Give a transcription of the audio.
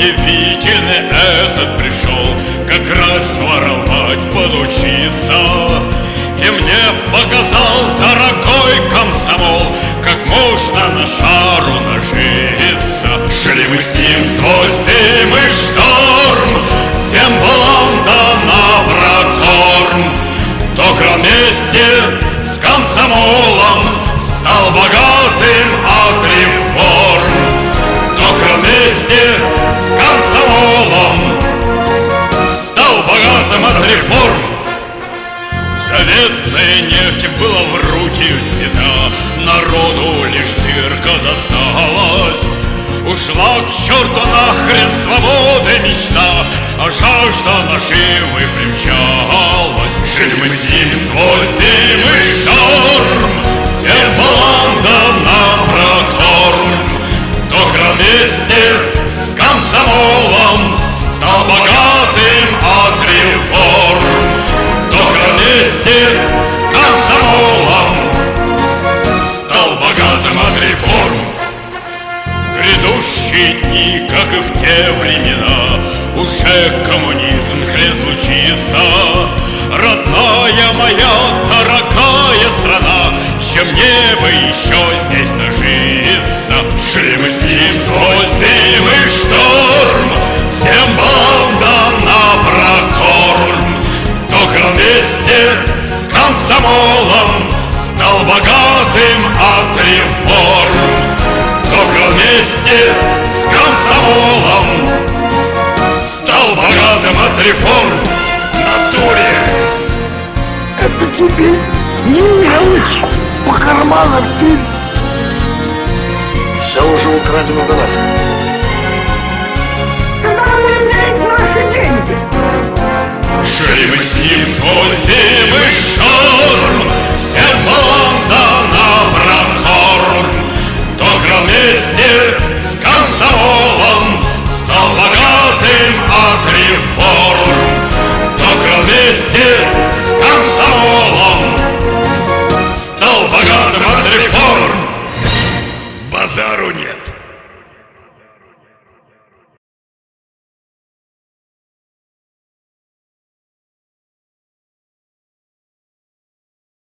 удивительный этот пришел Как раз воровать подучиться И мне показал дорогой комсомол Как можно на шару нажиться. Шли мы с ним сквозь дым и шторм Всем балам да на прокорм. Только вместе с комсомолом От реформ. Заветная нефть была в руки взята Народу лишь дырка досталась. Ушла к черту нахрен свободы мечта. А жажда наживы примчалась Жили мы Грядущие дни, как и в те времена. Уже коммунизм разлучится Родная моя, дорогая страна Чем небо еще здесь нажиться Шли мы с ним сквозь дым и шторм Всем банда на прокорм. Только вместе с комсомолом Стал богатым от реформ. Вместе реформ в натуре. Это тебе не мелочь. По карманам ты. Все уже украдено до нас. Шли мы с ним сквозь и шторм. Всем банда на прокорм Только вместе с комсомолом нет.